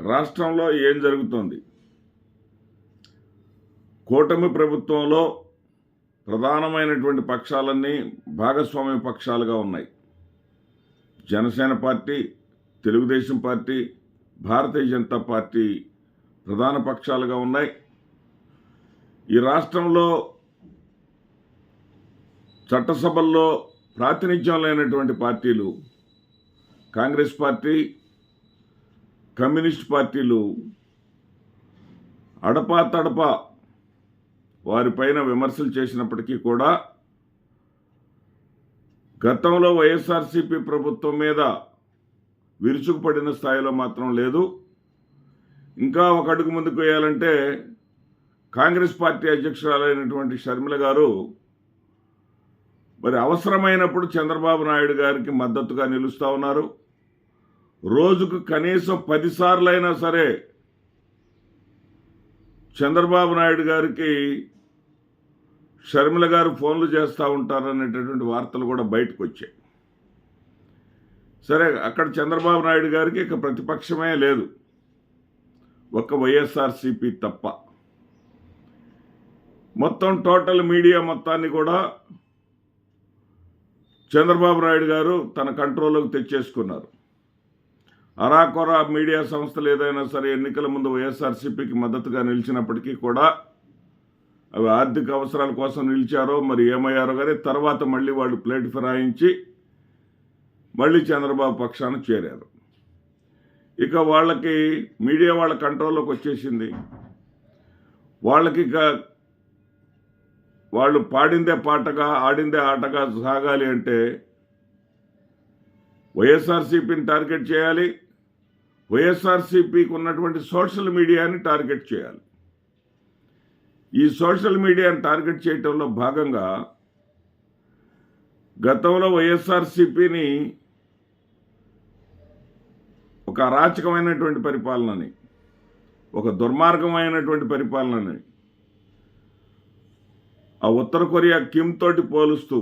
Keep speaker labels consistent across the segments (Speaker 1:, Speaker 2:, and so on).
Speaker 1: రాష్ట్రంలో ఏం జరుగుతోంది? కూటమి ప్రభుత్వంలో ప్రధానమైనటువంటి పక్షాలన్నీ భాగస్వామ్య పక్షాలుగా ఉన్నాయి. Janasena party Telugu Desam party Bharatiya Janata party ప్రధాన పక్షాలుగా ఉన్నాయి. ఈ రాష్ట్రంలో చట్టసభల్లో ప్రాతినిధ్యం లేనటువంటి పార్టీలు కాంగ్రెస్ పార్టీ కమ్యూనిస్ట్ పార్టీలు అడపా తడపా వారిపైన విమర్శలు చేసినప్పటికీ కూడా గతంలో వైఎస్ఆర్సీపీ ప్రభుత్వం మీద విరుచుకుపడిన స్థాయిలో మాత్రం లేదు. ఇంకా ఒక అడుగు ముందుకు వేయాలంటే కాంగ్రెస్ పార్టీ అధ్యక్షురాలైనటువంటి షర్మిల గారు మరి అవసరమైనప్పుడు చంద్రబాబు నాయుడు గారికి మద్దతుగా నిలుస్తూ ఉన్నారు. రోజుకు కనీసం పదిసార్లైనా సరే చంద్రబాబు నాయుడు గారికి షర్మిల గారు ఫోన్లు చేస్తూ ఉంటారనేటటువంటి వార్తలు కూడా బయటకు వచ్చాయి. సరే అక్కడ చంద్రబాబు నాయుడు గారికి ఇక ప్రతిపక్షమే లేదు. ఒక్క వైఎస్ఆర్సీపీ తప్ప. మొత్తం టోటల్ మీడియా మొత్తాన్ని కూడా చంద్రబాబు నాయుడు గారు తన కంట్రోల్లోకి తెచ్చేసుకున్నారు. అరాకొర మీడియా సంస్థలు ఏదైనా సరే ఎన్నికల ముందు వైఎస్ఆర్సీపీకి మద్దతుగా నిలిచినప్పటికీ కూడా అవి ఆర్థిక అవసరాల కోసం నిలిచారో మరి ఏమయ్యారో కానీ తర్వాత మళ్ళీ వాళ్ళు ప్లేట్ ఫిరాయించి మళ్ళీ చంద్రబాబు పక్షాన చేరారు. ఇక వాళ్ళకి మీడియా వాళ్ళ కంట్రోల్లోకి వచ్చేసింది. వాళ్ళకి ఇక వాళ్ళు పాడిందే పాటగా ఆడిందే ఆటగా సాగాలి అంటే వైఎస్ఆర్సీపీని టార్గెట్ చేయాలి. వైఎస్ఆర్సీపీకి ఉన్నటువంటి సోషల్ మీడియాని టార్గెట్ చేయాలి. ఈ సోషల్ మీడియాని టార్గెట్ చేయటంలో భాగంగా గతంలో వైఎస్ఆర్సీపీని ఒక అరాచకమైనటువంటి పరిపాలనని ఒక దుర్మార్గమైనటువంటి పరిపాలనని ఆ ఉత్తర కొరియా కిమ్ తోటి పోలుస్తూ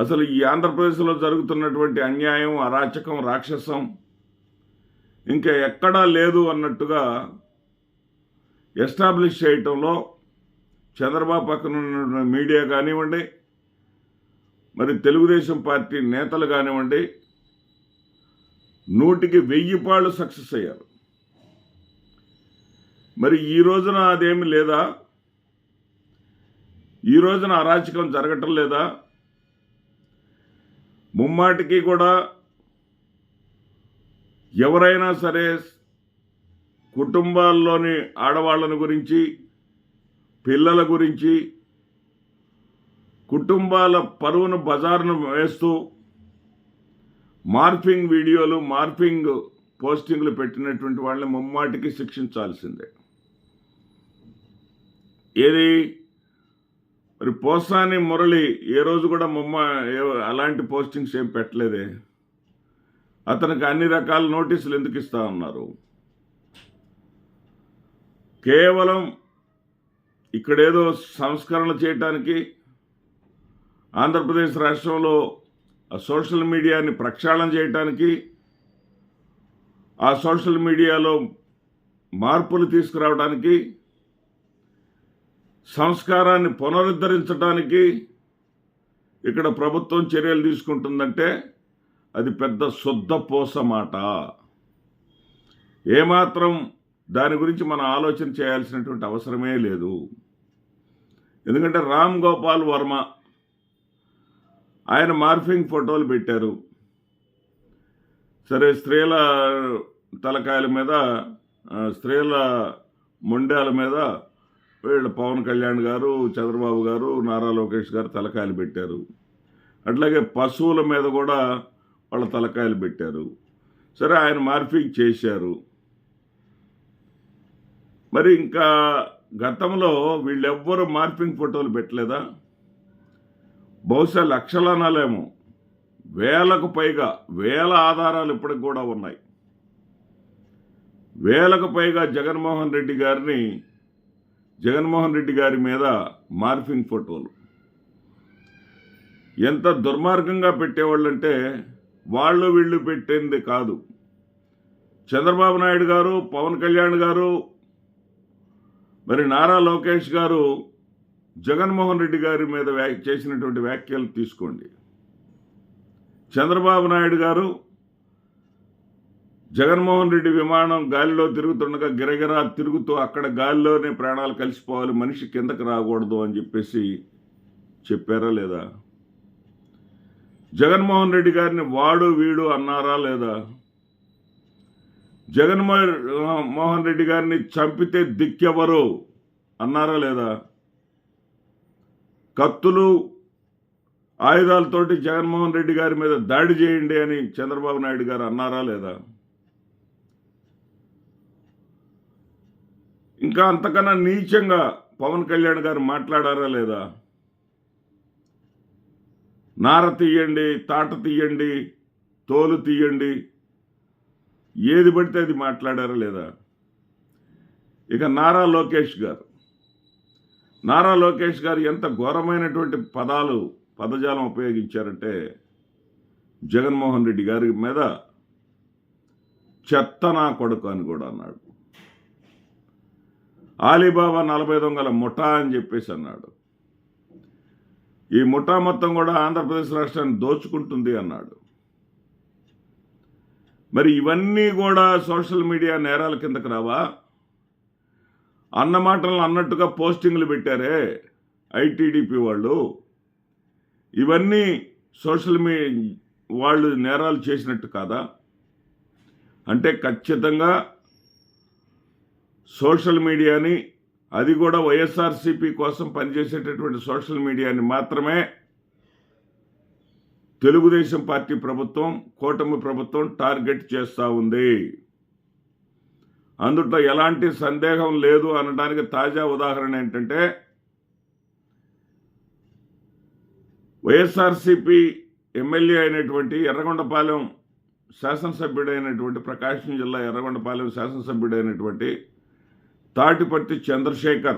Speaker 1: అసలు ఈ ఆంధ్రప్రదేశ్లో జరుగుతున్నటువంటి అన్యాయం అరాచకం రాక్షసం ఇంకా ఎక్కడా లేదు అన్నట్టుగా ఎస్టాబ్లిష్ చేయటంలో చంద్రబాబు పక్కన ఉన్న మీడియా కానివ్వండి మరి తెలుగుదేశం పార్టీ నేతలు కానివ్వండి నూటికి వెయ్యి పాళ్ళు సక్సెస్ అయ్యారు. మరి ఈ రోజున అదేమి లేదా? ఈ రోజున అరాచకం జరగటం లేదా? ముమ్మాటికి కూడా ఎవరైనా సరే కుటుంబాల్లోని ఆడవాళ్ళని గురించి పిల్లల గురించి కుటుంబాల పరువును బజారును వేస్తూ మార్ఫింగ్ వీడియోలు మార్ఫింగ్ పోస్టింగ్లు పెట్టినటువంటి వాళ్ళని ముమ్మాటికి శిక్షించాల్సిందే. ఏది? మరి పోసాని మురళి ఏ రోజు కూడా ముమ్మ అలాంటి పోస్టింగ్స్ ఏం పెట్టలేదే. అతనికి అన్ని రకాల నోటీసులు ఎందుకు ఇస్తా ఉన్నారు? కేవలం ఇక్కడేదో సంస్కరణ చేయటానికి ఆంధ్రప్రదేశ్ రాష్ట్రంలో ఆ సోషల్ మీడియాని ప్రక్షాళన చేయటానికి ఆ సోషల్ మీడియాలో మార్పులు తీసుకురావడానికి సంస్కారాన్ని పునరుద్ధరించడానికి ఇక్కడ ప్రభుత్వం చర్యలు తీసుకుంటుందంటే అది పెద్ద శుద్ధ పూస మాట ఏమాత్రం దాని గురించి మనం ఆలోచన చేయాల్సినటువంటి అవసరమే లేదు. ఎందుకంటే రామ్ గోపాల్ వర్మ ఆయన మార్ఫింగ్ ఫోటోలు పెట్టారు. సరే స్త్రీల తలకాయల మీద స్త్రీల మొండాల మీద వీళ్ళు పవన్ కళ్యాణ్ గారు చంద్రబాబు గారు నారా లోకేష్ గారు తలకాయలు పెట్టారు. అట్లాగే పశువుల మీద కూడా వాళ్ళ తలకాయలు పెట్టారు. సరే ఆయన మార్ఫింగ్ చేశారు. మరి ఇంకా గతంలో వీళ్ళెవ్వరూ మార్ఫింగ్ ఫోటోలు పెట్టలేదా? బహుశా లక్షలనాలేమో. వేలకు పైగా వేల ఆధారాలు ఇప్పటికి కూడా ఉన్నాయి. వేలకు పైగా జగన్మోహన్ రెడ్డి గారిని జగన్మోహన్ రెడ్డి గారి మీద మార్ఫింగ్ ఫోటోలు. ఎంత దుర్మార్గంగా పెట్టేవాళ్ళంటే వాళ్ళు వీళ్ళు పెట్టింది కాదు. చంద్రబాబు నాయుడు గారు పవన్ కళ్యాణ్ గారు మరి నారా లోకేష్ గారు జగన్మోహన్ రెడ్డి గారి మీద చేసినటువంటి వ్యాఖ్యలు తీసుకోండి. చంద్రబాబు నాయుడు గారు జగన్మోహన్ రెడ్డి విమానం గాలిలో తిరుగుతుండగా గిరగిరా తిరుగుతూ అక్కడ గాలిలోనే ప్రాణాలు కలిసిపోవాలి మనిషి కిందకి రాకూడదు అని చెప్పేసి చెప్పారా లేదా? జగన్మోహన్ రెడ్డి గారిని వాడు వీడు అన్నారా లేదా? జగన్మోహన్ మోహన్ రెడ్డి గారిని చంపితే దిక్కెవరు అన్నారా లేదా? కత్తులు ఆయుధాలతోటి జగన్మోహన్ రెడ్డి గారి మీద దాడి చేయండి అని చంద్రబాబు నాయుడు గారు అన్నారా లేదా? ఇంకా అంతకన్నా నీచంగా పవన్ కళ్యాణ్ గారు మాట్లాడారా లేదా? నార తీయండి తాట తీయండి తోలు తీయండి. ఏది పడితే అది మాట్లాడారా లేదా? ఇక నారా లోకేష్ గారు. నారా లోకేష్ గారు ఎంత ఘోరమైనటువంటి పదాలు పదజాలం ఉపయోగించారంటే జగన్మోహన్ రెడ్డి గారి మీద చెత్త నా కొడుకు అని కూడా అన్నాడు. ఆలీబాబా నలభై దొంగల ముఠా అని చెప్పేసి అన్నాడు. ఈ ముఠా మొత్తం కూడా ఆంధ్రప్రదేశ్ రాష్ట్రాన్ని దోచుకుంటుంది అన్నాడు. మరి ఇవన్నీ కూడా సోషల్ మీడియా నేరాల కిందకు రావా? అన్న మాటలను అన్నట్టుగా పోస్టింగ్లు పెట్టారే ఐటీడీపీ వాళ్ళు. ఇవన్నీ సోషల్ మీ వాళ్ళు నేరాలు చేసినట్టు కాదా? అంటే ఖచ్చితంగా సోషల్ మీడియాని అది కూడా వైఎస్ఆర్సీపీ కోసం పనిచేసేటటువంటి సోషల్ మీడియాని మాత్రమే తెలుగుదేశం పార్టీ ప్రభుత్వం కూటమి ప్రభుత్వం టార్గెట్ చేస్తూ ఉంది. అందుట్లో ఎలాంటి సందేహం లేదు అనడానికి తాజా ఉదాహరణ ఏంటంటే వైఎస్ఆర్సీపీ ఎమ్మెల్యే అయినటువంటి ఎర్రగొండపాలెం శాసనసభ్యుడైనటువంటి ప్రకాశం జిల్లా ఎర్రగొండపాలెం శాసనసభ్యుడైనటువంటి తాటిపట్టి చంద్రశేఖర్.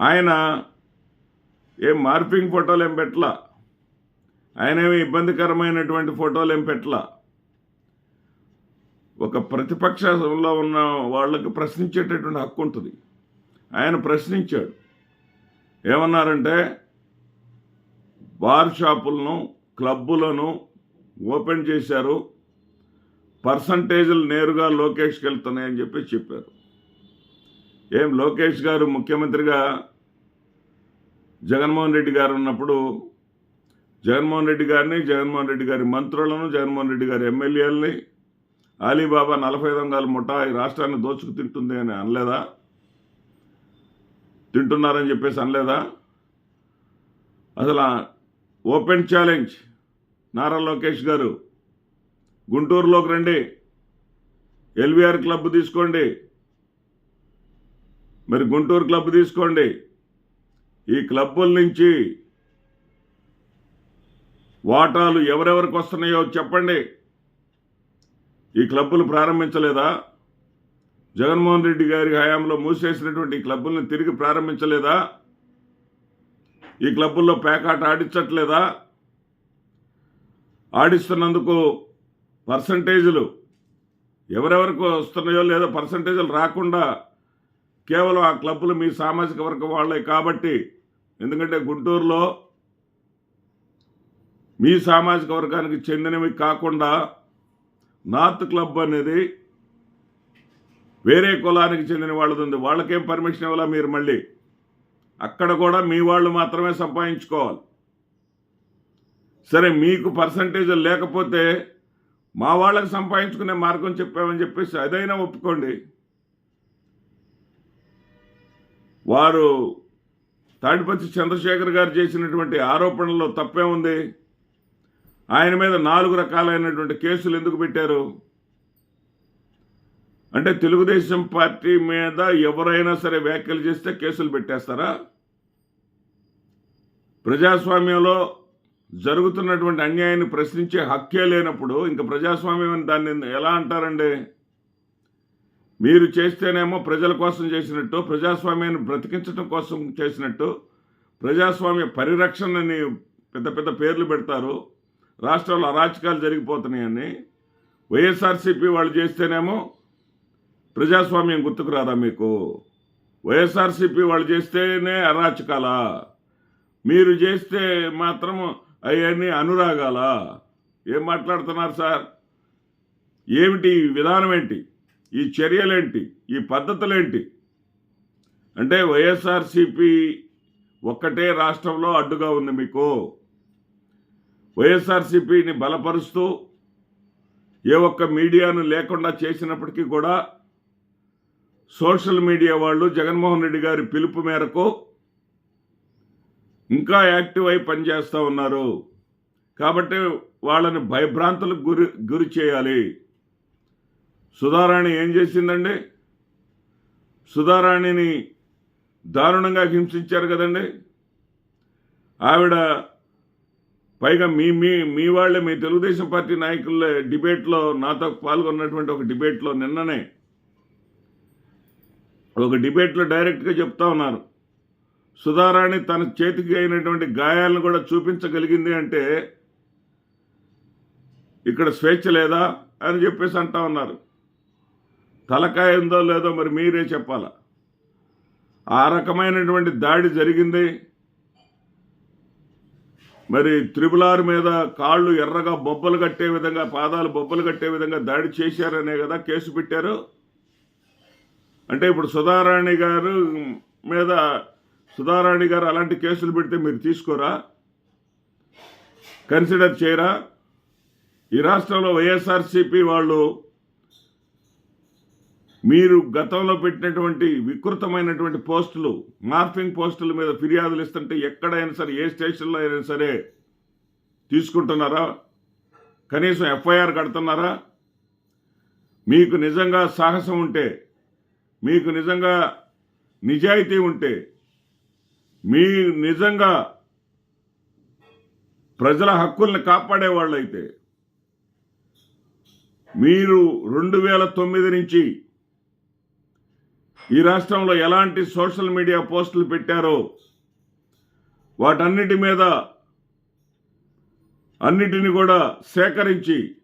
Speaker 1: ఆయన ఏం మార్పింగ్ ఫోటోలు ఏం పెట్టల? ఆయన ఏమి ఇబ్బందికరమైనటువంటి ఫోటోలు ఏం పెట్టల? ఒక ప్రతిపక్షంలో ఉన్న వాళ్ళకి ప్రశ్నించేటటువంటి హక్కు ఉంటుంది. ఆయన ప్రశ్నించాడు. ఏమన్నారంటే బార్ షాపులను క్లబ్బులను ఓపెన్ చేశారు. పర్సంటేజీలు నేరుగా లోకేష్కి వెళ్తున్నాయని చెప్పి చెప్పారు. ఏం లోకేష్ గారు ముఖ్యమంత్రిగా జగన్మోహన్ రెడ్డి గారు ఉన్నప్పుడు జగన్మోహన్ రెడ్డి గారిని జగన్మోహన్ రెడ్డి గారి మంత్రులను జగన్మోహన్ రెడ్డి గారి ఎమ్మెల్యేలని అలీబాబా నలభై దొంగల ముఠా ఈ రాష్ట్రాన్ని దోచుకు తింటుంది అని అనలేదా? తింటున్నారని చెప్పేసి అనలేదా? అసలు ఓపెన్ ఛాలెంజ్ నారా లోకేష్ గారు గుంటూరులోకి రండి ఎల్విఆర్ క్లబ్ తీసుకోండి మరి గుంటూరు క్లబ్ తీసుకోండి. ఈ క్లబ్బుల నుంచి వాటాలు ఎవరెవరికి వస్తున్నాయో చెప్పండి. ఈ క్లబ్బులు ప్రారంభించలేదా? జగన్మోహన్ రెడ్డి గారి హయాంలో మూసేసినటువంటి ఈ క్లబ్బులను తిరిగి ప్రారంభించలేదా? ఈ క్లబ్బుల్లో పేకాట ఆడించట్లేదా? ఆడిస్తున్నందుకు పర్సంటేజీలు ఎవరెవరికి వస్తున్నాయో లేదో పర్సంటేజీలు రాకుండా కేవలం ఆ క్లబ్బులు మీ సామాజిక వర్గం వాళ్ళే కాబట్టి ఎందుకంటే గుంటూరులో మీ సామాజిక వర్గానికి చెందినవి కాకుండా నార్త్ క్లబ్ అనేది వేరే కులానికి చెందిన వాళ్ళది ఉంది. వాళ్ళకేం పర్మిషన్ ఇవ్వాలా మీరు మళ్ళీ? అక్కడ కూడా మీ వాళ్ళు మాత్రమే సంపాదించుకోవాలి. సరే మీకు పర్సంటేజ్ లేకపోతే మా వాళ్ళకి సంపాదించుకునే మార్గం చెప్పామని చెప్పేసి అదైనా ఒప్పుకోండి. వారు తాడిపత్రి చంద్రశేఖర్ గారు చేసినటువంటి ఆరోపణల్లో తప్పే ఉంది ఆయన మీద నాలుగు రకాలైనటువంటి కేసులు ఎందుకు పెట్టారు? అంటే తెలుగుదేశం పార్టీ మీద ఎవరైనా సరే వ్యాఖ్యలు చేస్తే కేసులు పెట్టేస్తారా? ప్రజాస్వామ్యంలో జరుగుతున్నటువంటి అన్యాయాన్ని ప్రశ్నించే హక్కే లేనప్పుడు ఇంకా ప్రజాస్వామ్యం అని దాన్ని ఎలా అంటారండి? మీరు చేస్తేనేమో ప్రజల కోసం చేసినట్టు ప్రజాస్వామ్యాన్ని బ్రతికించడం కోసం చేసినట్టు ప్రజాస్వామ్య పరిరక్షణని పెద్ద పెద్ద పేర్లు పెడతారు రాష్ట్రాల్లో అరాచకాలు జరిగిపోతున్నాయని వైఎస్ఆర్సీపీ వాళ్ళు చేస్తేనేమో ప్రజాస్వామ్యం గుర్తుకు రాదా మీకు? వైఎస్ఆర్సీపీ వాళ్ళు చేస్తేనే అరాచకాల? మీరు చేస్తే మాత్రం అవన్నీ అనురాగాల? ఏం మాట్లాడుతున్నారు సార్? ఏమిటి విధానం ఏంటి? ఈ చర్యలేంటి? ఈ పద్ధతులేంటి? అంటే వైఎస్ఆర్సీపీ ఒక్కటే రాష్ట్రంలో అడ్డుగా ఉంది మీకు. వైఎస్ఆర్సీపీని బలపరుస్తూ ఏ ఒక్క మీడియాను లేకుండా చేసినప్పటికీ కూడా సోషల్ మీడియా వాళ్ళు జగన్మోహన్ రెడ్డి గారి పిలుపు మేరకు ఇంకా యాక్టివ్ అయి పనిచేస్తూ ఉన్నారు. కాబట్టి వాళ్ళని భయభ్రాంతులకు గురి గురి చేయాలి. సుధారాణి ఏం చేసిందండి? సుధారాణిని దారుణంగా హింసించారు కదండి. ఆవిడ పైగా మీ మీ మీ వాళ్ళే మీ తెలుగుదేశం పార్టీ నాయకుల డిబేట్లో నాతో పాల్గొన్నటువంటి ఒక డిబేట్లో నిన్ననే ఒక డిబేట్లో డైరెక్ట్గా చెప్తా ఉన్నారు. సుధారాణి తన చేతికి అయినటువంటి గాయాలను కూడా చూపించగలిగింది అంటే ఇక్కడ స్వేచ్ఛ లేదా అని చెప్పేసి అంటా ఉన్నారు. తలకాయ ఉందో లేదో మరి మీరే చెప్పాలా. ఆ రకమైనటువంటి దాడి జరిగింది. మరి త్రిపులార్ మీద కాళ్ళు ఎర్రగా బొబ్బలు కట్టే విధంగా పాదాలు బొబ్బలు కట్టే విధంగా దాడి చేశారనే కదా కేసు పెట్టారు. అంటే ఇప్పుడు సుధారాణి గారు మీద సుధారాణి గారు అలాంటి కేసులు పెడితే మీరు తీసుకోరా? కన్సిడర్ చేయరా? ఈ రాష్ట్రంలో వైఎస్ఆర్సీపీ వాళ్ళు మీరు గతంలో పెట్టినటువంటి వికృతమైనటువంటి పోస్టులు మార్ఫింగ్ పోస్టుల మీద ఫిర్యాదులు ఇస్తుంటే ఎక్కడైనా సరే ఏ స్టేషన్లో అయినా సరే తీసుకుంటున్నారా? కనీసం ఎఫ్ఐఆర్ కడుతున్నారా? మీకు నిజంగా సాహసం ఉంటే మీకు నిజంగా నిజాయితీ ఉంటే మీ నిజంగా ప్రజల హక్కుల్ని కాపాడే వాళ్ళైతే మీరు రెండు వేల తొమ్మిది నుంచి ఈ రాష్ట్రంలో ఎలాంటి సోషల్ మీడియా పోస్టులు పెట్టారో వాటన్నిటి మీద అన్నిటిని కూడా సేకరించి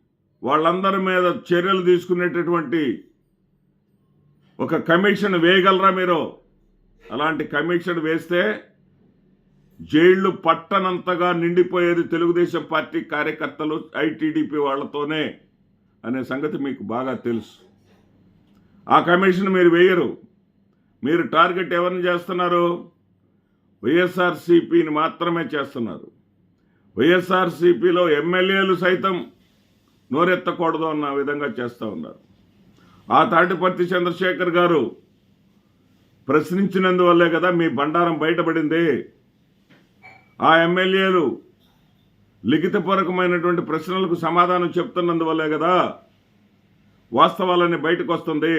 Speaker 1: వాళ్ళందరి మీద చర్యలు తీసుకునేటటువంటి ఒక కమిషన్ వేయగలరా మీరు? అలాంటి కమిషన్ వేస్తే జైళ్ళు పట్టనంతగా నిండిపోయేది తెలుగుదేశం పార్టీ కార్యకర్తలు ఐటీడీపీ వాళ్ళతోనే అనే సంగతి మీకు బాగా తెలుసు. ఆ కమిషన్ మీరు వేయరు. మీరు టార్గెట్ ఎవరిని చేస్తున్నారు? వైఎస్ఆర్సీపీని మాత్రమే చేస్తున్నారు. వైఎస్ఆర్సీపీలో ఎమ్మెల్యేలు సైతం నోరెత్తకూడదు అన్న విధంగా చేస్తూ ఉన్నారు. ఆ తాటిపర్తి చంద్రశేఖర్ గారు ప్రశ్నించినందువల్లే కదా మీ బండారం బయటపడింది. ఆ ఎమ్మెల్యేలు లిఖితపూర్వకమైనటువంటి ప్రశ్నలకు సమాధానం చెప్తున్నందువల్లే కదా వాస్తవాలన్నీ బయటకు వస్తుంది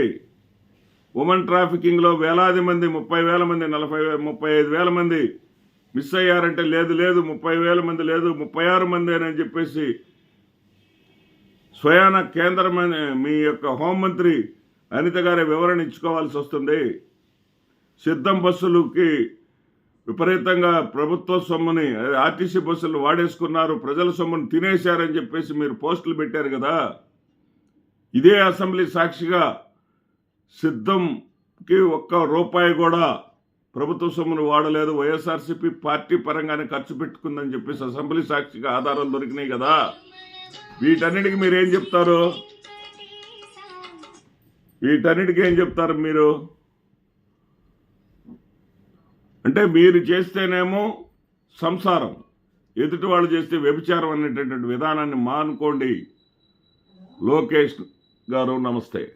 Speaker 1: ఉమెన్ ట్రాఫికింగ్లో వేలాది మంది ముప్పై వేల మంది నలభై ముప్పై ఐదు వేల మంది మిస్ అయ్యారంటే లేదు లేదు ముప్పై వేల మంది లేదు ముప్పై ఆరు మంది అని చెప్పేసి స్వయాన కేంద్ర మీ యొక్క హోంమంత్రి అనిత గారి వివరణ ఇచ్చుకోవాల్సి వస్తుంది. సిద్ధం బస్సులకి విపరీతంగా ప్రభుత్వ సొమ్ముని ఆర్టీసీ బస్సులు వాడేసుకున్నారు ప్రజల సొమ్ముని తినేశారని చెప్పేసి మీరు పోస్టులు పెట్టారు కదా. ఇదే అసెంబ్లీ సాక్షిగా సిద్ధంకి ఒక్క రూపాయి కూడా ప్రభుత్వ సొమ్మును వాడలేదు. వైఎస్ఆర్సీపీ పార్టీ పరంగానే ఖర్చు పెట్టుకుందని చెప్పేసి అసెంబ్లీ సాక్షిగా ఆధారాలు దొరికినాయి కదా. వీటన్నిటికీ మీరు ఏం చెప్తారు? వీటన్నిటికీ ఏం చెప్తారు మీరు? అంటే మీరు చేస్తేనేమో సంసారం ఎదుటి వాళ్ళు చేస్తే వ్యభిచారం అనేటటువంటి విధానాన్ని మానుకోండి. లోకేష్ గారు నమస్తే.